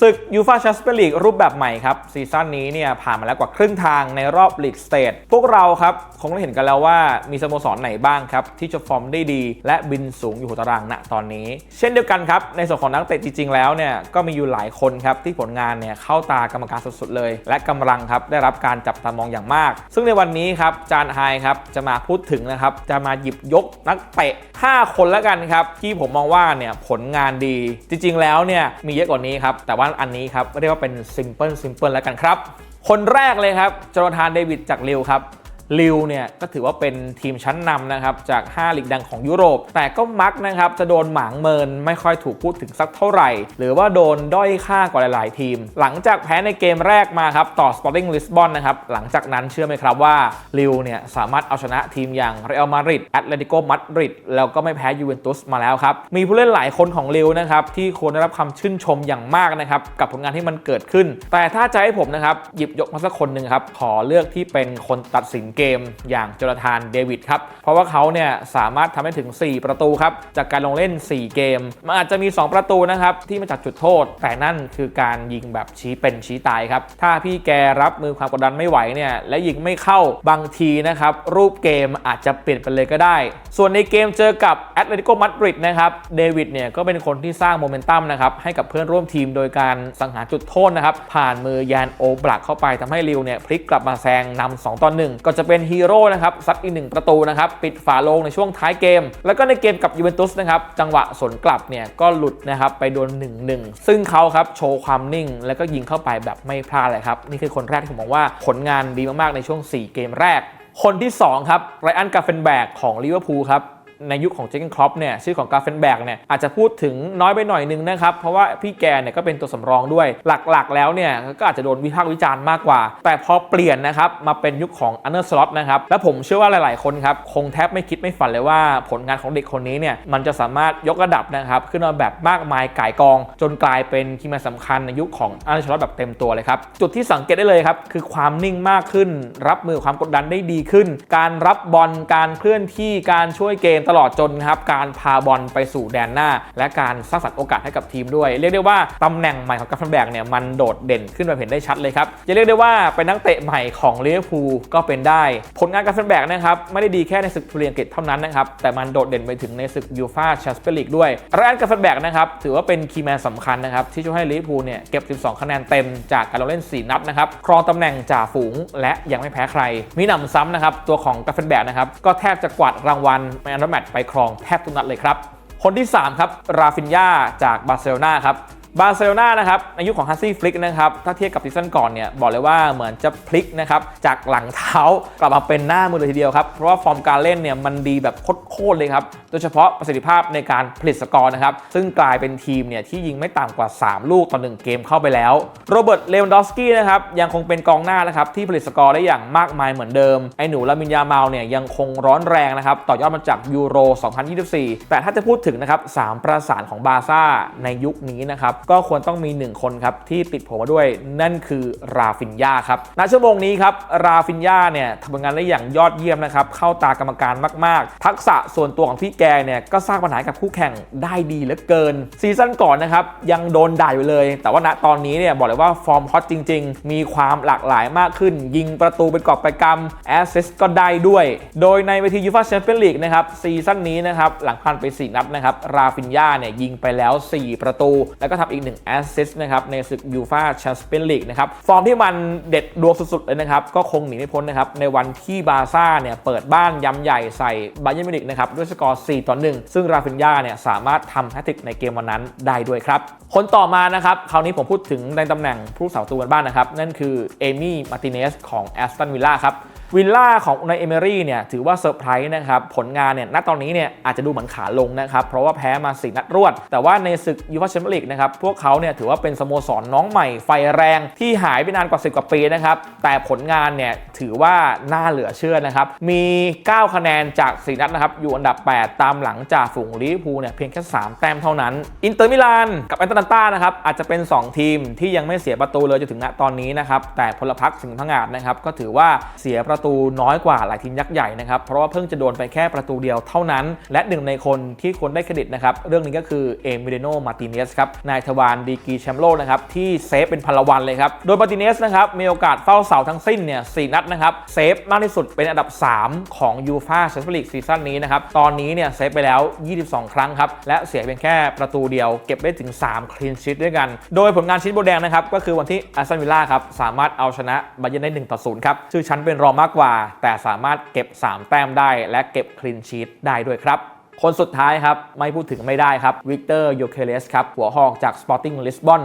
ศึกยูฟาแชมเปี้ยนลีกรูปแบบใหม่ครับ ซีซั่นนี้เนี่ยผ่านมาแล้วกว่าครึ่งทางในรอบลีกสเตทพวกเราครับคงได้เห็นกันแล้วว่ามีสโมสรไหนบ้างครับ ที่จะฟอร์มได้ดีและบินสูงอยู่หัวตารางณตอนนี้ เช่นเดียวกันครับ ในส่วนของนักเตะจริง ๆ แล้วเนี่ยก็มีอยู่หลายคนครับ ที่ผลงานเนี่ยเข้าตากรรมการสุดๆเลย และกำลังครับได้รับการจับตามองอย่างมาก ซึ่งในวันนี้ครับจานไฮครับจะมาพูดถึงนะครับจะมาหยิบยกนักเตะ 5 คนแล้วกันครับที่ผมมองว่าเนี่ยผลงานดี จริง ๆ แล้วเนี่ยมีเยอะกว่านี้ครับแต่ว่าอันนี้ครับเรียกว่าเป็นซิมเพิลซิมเพิลแล้วกันครับ คนแรกเลยครับจอร์ธานเดวิดจากลิวครับ ลิวเนี่ยก็ถือว่าเป็นทีมชั้นนำนะครับจาก 5ลีกดังของยุโรป แต่ก็มักนะครับจะโดนหมางเมินไม่ค่อยถูกพูดถึงสักเท่าไหร่ หรือว่าโดนด้อยค่ากว่าหลาย ๆ ทีม หลังจากแพ้ในเกมแรกมาครับต่อ Sporting Lisbon นะครับหลังจากนั้นเชื่อไหมครับว่าลิวเนี่ยสามารถเอาชนะทีมอย่างเรอัลมาดริดแอตเลติโกมาดริดแล้วก็ไม่แพ้ยูเวนตุสมาแล้วครับมีผู้เล่นหลายคนของลิวนะครับที่ควรได้รับคำชื่นชมอย่างมากนะครับกับผลงานที่มันเกิดขึ้น แต่ถ้าจะให้ผมนะครับหยิบยกมาสักคนหนึ่งครับขอเลือกที่เป็นคนตัดสินเกมอย่างจนาธานเดวิดครับ เพราะว่าเขาเนี่ยสามารถทำให้ถึง 4 ประตูครับ จากการลงเล่น 4 เกม มันอาจจะมี 2 ประตูนะครับที่มาจากจุดโทษ แต่นั่นคือการยิงแบบชี้เป็นชี้ตายครับ ถ้าพี่แกรับมือความกดดันไม่ไหวเนี่ยและยิงไม่เข้าบางทีนะครับรูปเกมอาจจะเปลี่ยนไปเลยก็ได้ ส่วนในเกมเจอกับแอตเลติโกมาดริดนะครับเดวิดเนี่ยก็เป็นคนที่สร้างโมเมนตัมนะครับให้กับเพื่อนร่วมทีมโดยการสังหารจุดโทษนะครับผ่านมือยานโอบลักเข้าไปทำให้ลิวเนี่ยพลิกกลับมาแซงนำ2ต่อ1ก็จะเป็นเป็นฮีโร่นะครับซัดอีกหนึ่งประตูนะครับปิดฝาโลงในช่วงท้ายเกม แล้วก็ในเกมกับยูเวนตุสนะครับจังหวะสวนกลับเนี่ยก็หลุดนะครับไปโดน1-1ซึ่งเขาครับโชว์ความนิ่ง แล้วก็ยิงเข้าไปแบบไม่พลาดเลยครับนี่คือคนแรกที่ผมมองว่าผลงานดีมากๆในช่วง 4 เกมแรก คนที่2ครับไรอันกาเฟนแบกของลิเวอร์พูลครับ ในยุคของเจคเกนครอปเนี่ยชื่อของกาเฟนแบกเนี่ยอาจจะพูดถึงน้อยไปหน่อยนึงนะครับ เพราะว่าพี่แกเนี่ยก็เป็นตัวสำรองด้วยหลักๆ แล้วเนี่ยก็อาจจะโดนวิพากษ์วิจารณ์มากกว่า แต่พอเปลี่ยนนะครับมาเป็นยุคของอันเนอร์สล็อตนะครับและผมเชื่อว่าหลายๆคนครับคงแทบไม่คิดไม่ฝันเลยว่าผลงานของเด็กคนนี้เนี่ยมันจะสามารถยกระดับนะครับขึ้นมาแบบมากมายก่ายกอง จนกลายเป็นคีย์แมนสำคัญในยุคของอันเนอร์สล็อตแบบเต็มตัวเลยครับจุดที่สังเกตได้เลยครับคือความนิ่งมากขึ้น รับมือความกดดันได้ดีขึ้น การรับบอลการเคลื่อนที่การช่วยเกมตลอดจนครับการพาบอลไปสู่แดนหน้า และการสร้างสรรค์โอกาสให้กับทีมด้วย เรียกได้ว่าตำแหน่งใหม่ของกัฟฟันแบกเนี่ยมันโดดเด่นขึ้นมาเห็นได้ชัดเลยครับจะเรียกได้ว่าเป็นนักเตะใหม่ของลิเวอร์พูลก็เป็นได้ ผลงานกัฟฟันแบกนะครับไม่ได้ดีแค่ในศึกพรีเมียร์ลีกอังกฤษเท่านั้นนะครับแต่มันโดดเด่นไปถึงในศึกยูฟ่าแชมเปี้ยนลีกด้วยแรอันกัฟฟันแบกนะครับถือว่าเป็นคีย์แมนสำคัญนะครับที่ช่วยให้ลิเวอร์พูลเนี่ยเก็บ 12 คะแนนเต็มจากการลงเล่น 4 นัดนะครับครองตำแหน่งจ่าฝูงและยังไม่แพ้ใคร มีหนำซ้ำนะครับตัวของกัฟฟันแบกนะครับก็แทบจะกวาดรางวัลแมนด์แมตไปครองแทบทุกนัดเลยครับ คนที่ 3 ครับ ราฟินยาจากบาร์เซโลนาครับ บาร์เซโลนานะครับในยุคของฮัสซี่ฟลิกนะครับถ้าเทียบกับซีซั่นก่อนเนี่ยบอกเลยว่าเหมือนจะพลิกนะครับจากหลังเท้ากลับมาเป็นหน้ามือเลยทีเดียวครับ เพราะว่าฟอร์มการเล่นเนี่ยมันดีแบบโคตรเลยครับ โดยเฉพาะประสิทธิภาพในการผลิตสกอร์นะครับ ซึ่งกลายเป็นทีมเนี่ยที่ยิงไม่ต่ำกว่า 3 ลูกต่อ 1 เกมเข้าไปแล้ว โรเบิร์ต เลวันดอฟสกี้นะครับยังคงเป็นกองหน้านะครับที่ผลิตสกอร์ได้อย่างมากมายเหมือนเดิม ไอ้หนูลามินยาเมาเนี่ยยังคงร้อนแรงนะครับต่อยอดมาจากยูโร 2024 แต่ถ้าจะพูดถึงนะครับสามประสานของบาร์ซ่าในยุคนี้นะครับก็ควรต้องมี 1 คนครับที่ติดผมมาด้วยนั่นคือราฟินยาครับณชั่วโมงนี้ครับราฟินยาเนี่ยทำงานได้อย่างยอดเยี่ยมนะครับเข้าตากรรมการมาก ๆ ทักษะส่วนตัวของพี่แกเนี่ยก็สร้างปัญหากับคู่แข่งได้ดีเหลือเกิน ซีซั่นก่อนนะครับยังโดนด่าอยู่เลย แต่ว่าณตอนนี้เนี่ยบอกเลยว่าฟอร์มฮอตจริง ๆ มีความหลากหลายมากขึ้น ยิงประตูเป็นกอบไปกำแอสซิสก็ได้ด้วย โดยในเวทียูฟ่าแชมเปี้ยนลีกนะครับซีซั่นนี้นะครับหลังผ่านไป 4 นัดนะครับราฟินยาเนี่ยยิงไปแล้ว 4 ประตู แล้วก็ทำอีก1แอสซิสนะครับในศึกยูฟ่าแชมเปี้ยนลีกนะครับฟอร์มที่มันเด็ดดวงสุดๆเลยนะครับก็คงหนีไม่พ้นนะครับในวันที่บาซ่าเนี่ยเปิดบ้านยำใหญ่ใส่บาเยิร์นมิวนิกนะครับด้วยสกอร์ 4 ต่อ 1 ซึ่งราฟินยาเนี่ยสามารถทำแฮตติกในเกมวันนั้นได้ด้วยครับ คนต่อมานะครับคราวนี้ผมพูดถึงในตำแหน่งผู้สาวตัวบ้านนะครับนั่นคือเอมี่มาร์ติเนสของแอสตันวิลล่าครับ วิลล่าของในเอเมรี่เนี่ยถือว่าเซอร์ไพรส์นะครับ ผลงานเนี่ยณตอนนี้เนี่ยอาจจะดูเหมือนขาลงนะครับ เพราะว่าแพ้มาสี่นัดรวด แต่ว่าในศึกยูฟ่าแชมเปี้ยนลีกนะครับ พวกเขาเนี่ยถือว่าเป็นสโมสรน้องใหม่ไฟแรงที่หายไปนานกว่า 10 กว่าปีนะครับ แต่ผลงานเนี่ยถือว่าน่าเหลือเชื่อนะครับ มี 9 คะแนนจาก4นัดนะครับอยู่อันดับ 8 ตามหลังจากฝูงลิเวอร์พูลเนี่ยเพียงแค่ 3 แต้มเท่านั้น อินเตอร์มิลานกับแอนตาลันตานะครับอาจจะเป็น 2 ทีมที่ยังไม่เสียประตูเลยจนถึงณตอนนี้นะครับแต่พลพรรคสิงห์พังงาดนะครับก็ถือว่าเสียประตูน้อยกว่าหลายทีมยักษ์ใหญ่นะครับ เพราะว่าเพิ่งจะโดนไปแค่ประตูเดียวเท่านั้น และหนึ่งในคนที่ควรได้เครดิตนะครับ เรื่องนี้ก็คือเอมิเดโนมาติเนสครับ นายทวารดีกีแชมป์โลกนะครับ ที่เซฟเป็นพลวันเลยครับ โดยมาติเนสนะครับ มีโอกาสเฝ้าเสาทั้งสิ้นเนี่ยสนัดนะครับเซฟมากที่สุดเป็นอันดับ 3 ของยูฟาแชมเปี้ยนลีกซีซั่นนี้นะครับตอนนี้เนี่ยเซฟไปแล้ว 22 ครั้งครับและเสียเพียงแค่ประตูเดียวเก็บได้ถึง 3 คลีนชีตด้วยกัน โดยผลงานชิ้นโบแดงนะครับก็คือวันที่อาร์เซนวิลล่าครับสามารถเอาชนะบาเยิร์นได้1ต่อ0ครับชื่อชั้นเป็นรองมากกว่า แต่สามารถเก็บ 3 แต้มได้ และเก็บคลินชีตได้ด้วยครับ คนสุดท้ายครับ ไม่พูดถึงไม่ได้ครับวิกเตอร์โยเคเลสครับหัวหอกจาก Sporting Lisbon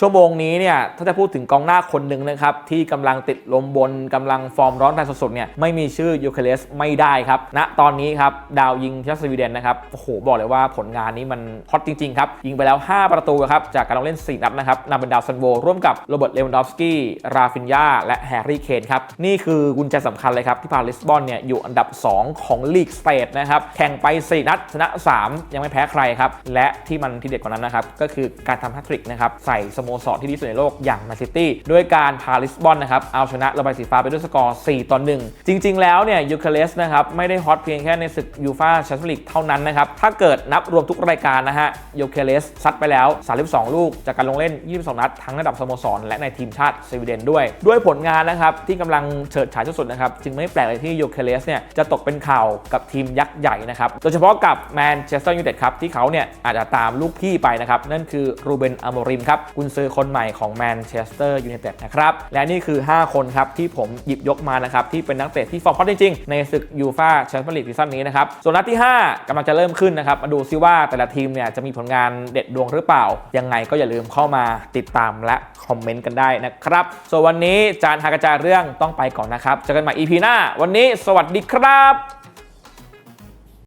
ชั่วโมงนี้เนี่ยถ้าจะพูดถึงกองหน้าคนหนึ่งนะครับ ที่กำลังติดลมบนกำลังฟอร์มร้อนแรงสุดๆเนี่ยไม่มีชื่อยูเคเลสไม่ได้ครับณตอนนี้ครับ ดาวยิงทีมสวีเดนนะครับ โอ้โห บอกเลยว่าผลงานนี้มันฮอตจริงๆครับ ยิงไปแล้ว 5 ประตูครับ จากการลงเล่น 4 นัดนะครับนำเป็นดาวซันโวร่วมกับโรเบิร์ตเลวันดอฟสกี้ราฟินยาและแฮร์รี่เคนครับนี่คือกุญแจสำคัญเลยครับที่พาลิสบอนเนี่ยอยู่อันดับ 2 ของลีกสเตทนะครับแข่งไป4นัดชนะ 3 ยังไม่แพ้ใครครับและที่มันทีเด็ดกว่านั้นนะครับก็คือการทำแฮตทริกนะครับใส่สโมสรที่ดีสุดในโลกอย่างแมนซิตี้ด้วยการพาลิสบอนนะครับเอาชนะระบายสีฟ้าไปด้วยสกอร์ 4 ต่อ 1 จริง ๆ แล้วเนี่ยยูเคเลสนะครับไม่ได้ฮอตเพียงแค่ในศึกยูฟาแชมเปี้ยนลีกเท่านั้นนะครับถ้าเกิดนับรวมทุกรายการนะฮะยูเคเลสซัดไปแล้ว 32 ลูก จากการลงเล่น 22 นัด ทั้งระดับสโมสรและในทีมชาติสวีเดนด้วย ด้วยผลงานนะครับที่กำลังเฉิดฉายที่สุดนะครับจึงไม่แปลกเลยที่ยูเคเลสเนี่ยจะตกเป็นข่าวกับทีมยักษ์ใหญ่นะครับโดยเฉพาะกับแมนเชสเตอร์ยูไนเต็ดครับที่เขาเนี่ยอาจจะตามลูกพี่ไปนะครับนั่นคือรูเบนอโมริมครับกุนซือคนใหม่ของแมนเชสเตอร์ยูไนเต็ดนะครับ และนี่คือ 5 คนครับที่ผมหยิบยกมานะครับ ที่เป็นนักเตะที่ฟอร์มฮอตจริงๆ ในศึกยูฟาแชมเปี้ยนลีกซีซั่นนี้นะครับ ส่วนนัดที่ 5กำลังจะเริ่มขึ้นนะครับ มาดูซิว่าแต่ละทีมเนี่ยจะมีผลงานเด็ดดวงหรือเปล่า ยังไงก็อย่าลืมเข้ามาติดตามและคอมเมนต์กันได้นะครับส่วนวันนี้จานหากระจาเรื่องต้องไปก่อนนะครับเจอกันใหม่ EP หน้า วันนี้สวัสดีครับ